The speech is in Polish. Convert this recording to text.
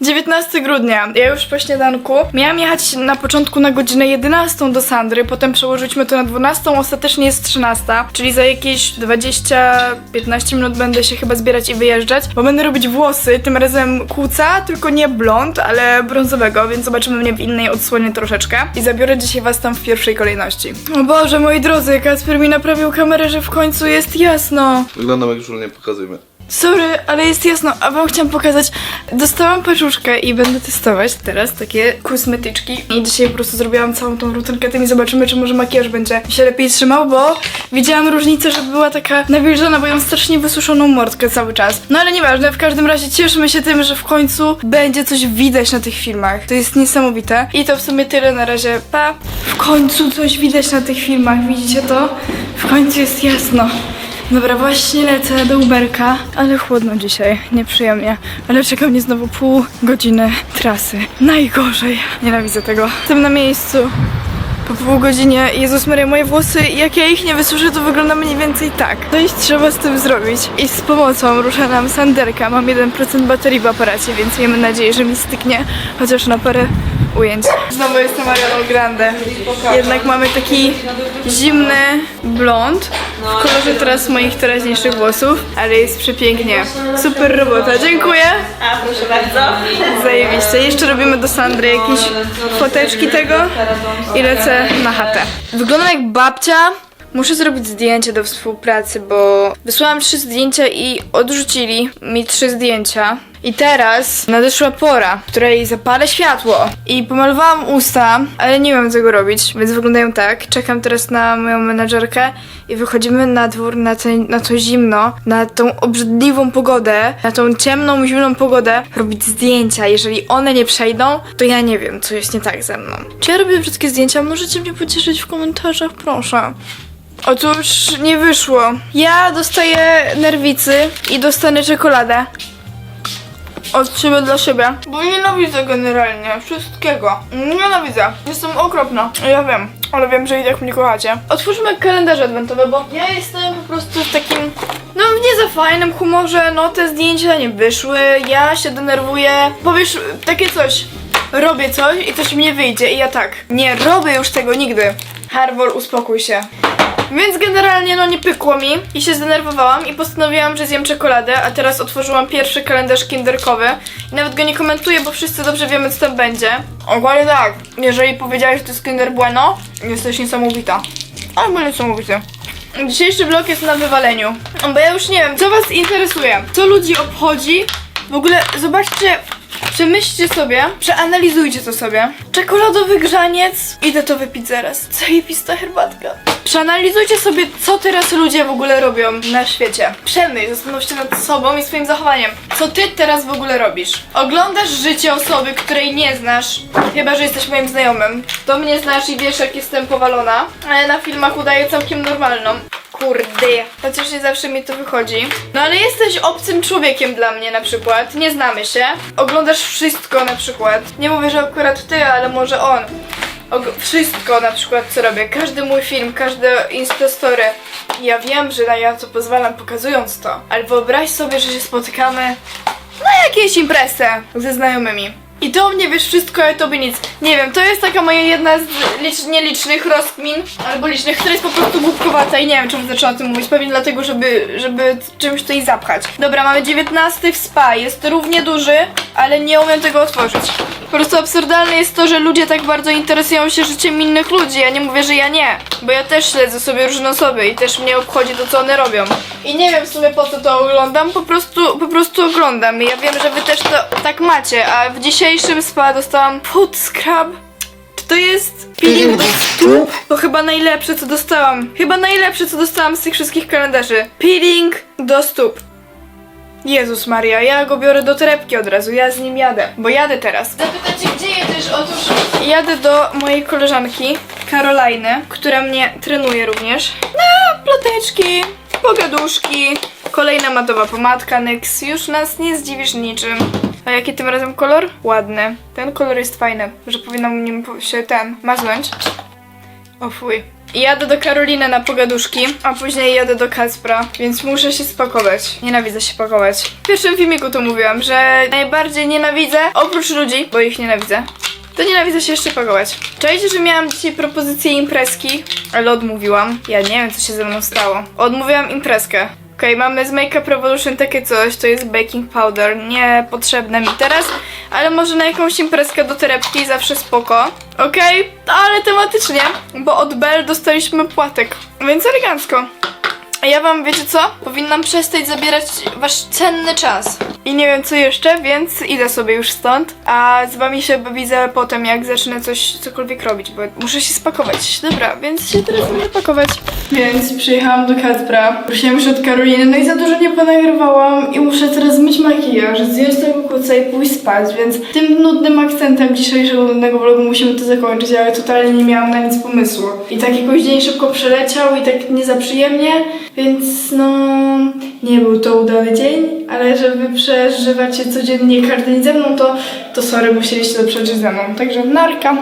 19 grudnia, ja już po śniadanku. Miałam jechać na początku na godzinę 11 do Sandry, potem przełożyliśmy to na 12, ostatecznie jest 13, czyli za jakieś 20-15 minut będę się chyba zbierać i wyjeżdżać, bo będę robić włosy, tym razem kłuca, tylko nie blond, ale brązowego, więc zobaczymy mnie w innej odsłonie troszeczkę i zabiorę dzisiaj was tam w pierwszej kolejności. O Boże, moi drodzy, Kasper mi naprawił kamerę, że w końcu jest jasno. Wyglądam jak żul, nie pokazujmy. Sorry, ale jest jasno, a wam chciałam pokazać. Dostałam paczuszkę i będę testować teraz takie kosmetyczki. I dzisiaj po prostu zrobiłam całą tą rutynkę tym i zobaczymy, czy może makijaż będzie się lepiej trzymał, bo widziałam różnicę, że była taka nawilżona, bo ja mam strasznie wysuszoną mordkę cały czas. No ale nieważne, w każdym razie cieszymy się tym, że w końcu będzie coś widać na tych filmach. To jest niesamowite. I to w sumie tyle na razie. Pa! W końcu coś widać na tych filmach, widzicie to? W końcu jest jasno. Dobra, właśnie lecę do Uberka, ale chłodno dzisiaj, nieprzyjemnie. Ale czeka mnie znowu pół godziny trasy. Najgorzej. Nienawidzę tego. Jestem na miejscu. Po pół godzinie, Jezus Maria, moje włosy, jak ja ich nie wysuszę, to wygląda mniej więcej tak. Coś trzeba z tym zrobić. I z pomocą rusza nam Sanderka. Mam 1% baterii w aparacie, więc miejmy nadzieję, że mi styknie chociaż na parę ujęć. Znowu jestem Arianą Grande. Jednak mamy taki zimny blond w kolorze teraz moich teraźniejszych włosów, ale jest przepięknie. Super robota, dziękuję. A, proszę bardzo. Zajebiście. Jeszcze robimy do Sandry jakieś foteczki tego i lecę na chatę. Wyglądam jak babcia. Muszę zrobić zdjęcie do współpracy, bo wysłałam trzy zdjęcia i odrzucili mi trzy zdjęcia. I teraz nadeszła pora, w której zapalę światło. I pomalowałam usta, ale nie wiem tego robić, więc wyglądają tak. Czekam teraz na moją menadżerkę i wychodzimy na dwór na, te, na to zimno, na tą obrzydliwą pogodę, na tą ciemną, zimną pogodę, robić zdjęcia. Jeżeli one nie przejdą, to ja nie wiem, co jest nie tak ze mną. Czy ja robię wszystkie zdjęcia? Możecie mnie pocieszyć w komentarzach, proszę. Otóż nie wyszło. Ja dostaję nerwicy i dostanę czekoladę. Od siebie dla siebie. Bo nienawidzę generalnie wszystkiego. Nienawidzę. Jestem okropna. Ja wiem, ale wiem, że i tak mnie kochacie. Otwórzmy kalendarze adwentowe, bo ja jestem po prostu w takim, no nie za fajnym humorze. No te zdjęcia nie wyszły. Ja się denerwuję. Powiesz takie coś. Robię coś i coś mi nie wyjdzie i ja tak. Nie robię już tego nigdy. Harwol, uspokój się. Więc generalnie no nie pykło mi i się zdenerwowałam i postanowiłam, że zjem czekoladę, a teraz otworzyłam pierwszy kalendarz kinderkowy i nawet go nie komentuję, bo wszyscy dobrze wiemy co tam będzie. Ogólnie tak, jeżeli powiedziałeś, że to jest Kinder Bueno, jesteś niesamowita. Albo niesamowity. Dzisiejszy vlog jest na wywaleniu, bo ja już nie wiem, co was interesuje, co ludzi obchodzi. W ogóle zobaczcie, Przemyślcie sobie, przeanalizujcie to sobie. Czekoladowy grzaniec. Idę to wypić zaraz. Zajebista herbatka. Przeanalizujcie sobie, co teraz ludzie w ogóle robią na świecie. Przemyśl, zastanów się nad sobą i swoim zachowaniem. Co ty teraz w ogóle robisz? Oglądasz życie osoby, której nie znasz, chyba że jesteś moim znajomym. To mnie znasz i wiesz, jak jestem powalona, ale na filmach udaję całkiem normalną. Kurde, chociaż nie zawsze mi to wychodzi. No ale jesteś obcym człowiekiem dla mnie na przykład, nie znamy się. Oglądasz wszystko na przykład. Nie mówię, że akurat ty, ale może on. Wszystko na przykład co robię, każdy mój film, każde instastory. Ja wiem, że na ja to pozwalam pokazując to, ale wyobraź sobie, że się spotykamy na jakiejś imprezie ze znajomymi. I to mnie wiesz wszystko, ale tobie nic. Nie wiem, to jest taka moja jedna z licz, nielicznych rozkmin, albo licznych, która jest po prostu głupkowata i nie wiem, czemu zaczęłam o tym mówić. Pewnie dlatego, żeby, żeby czymś tutaj zapchać. Dobra, mamy 19 w spa, jest równie duży, ale nie umiem tego otworzyć. Po prostu absurdalne jest to, że ludzie tak bardzo interesują się życiem innych ludzi. Ja nie mówię, że ja nie, bo ja też śledzę sobie różne osoby i też mnie obchodzi to, co one robią. I nie wiem w sumie po co to oglądam, po prostu, po prostu oglądam. I ja wiem, że wy też to tak macie, a w dzisiejszym spa dostałam foot scrub. To jest peeling do stóp? To chyba najlepsze, co dostałam. Chyba najlepsze, co dostałam z tych wszystkich kalendarzy. Peeling do stóp. Jezus Maria, ja go biorę do torebki od razu, ja z nim jadę, bo jadę teraz. Zapytacie, gdzie jedziesz? Otóż jadę do mojej koleżanki, Karoliny, która mnie trenuje również. Na ploteczki, pogaduszki, kolejna matowa pomadka NYX, już nas nie zdziwisz niczym. A jaki tym razem kolor? Ładny. Ten kolor jest fajny, że powinnam nim się ten maznąć. O fuj. Jadę do Karoliny na pogaduszki, a później jadę do Kacpra, więc muszę się spakować. Nienawidzę się pakować. W pierwszym filmiku to mówiłam, że najbardziej nienawidzę, oprócz ludzi, bo ich nienawidzę, to nienawidzę się jeszcze pakować. Czajcie, że miałam dzisiaj propozycję imprezki, ale odmówiłam. Ja nie wiem, co się ze mną stało. Odmówiłam imprezkę. Okej, mamy z Makeup Revolution takie coś, to jest baking powder, niepotrzebne mi teraz, ale może na jakąś imprezkę do torebki, zawsze spoko. Okej, ale tematycznie, bo od Bell dostaliśmy płatek, więc elegancko. A ja wam, wiecie co? Powinnam przestać zabierać wasz cenny czas. I nie wiem co jeszcze, więc idę sobie już stąd. A z wami się widzę potem, jak zacznę coś, cokolwiek robić, bo muszę się spakować. Dobra, więc się teraz będę pakować. Więc przyjechałam do Kacpra. Prosiłam już od Karoliny, no i za dużo nie ponagrywałam i muszę teraz myć makijaż, zdjąć tego kuca i pójść spać, więc tym nudnym akcentem dzisiejszego nudnego vlogu musimy to zakończyć, ale totalnie nie miałam na nic pomysłu. I tak jakoś dzień szybko przeleciał i tak nie za przyjemnie, więc no nie był to udany dzień, ale żeby przeżywać się codziennie każdy ze mną, to, to sorry, musieliście to przeżyć ze mną. Także narka.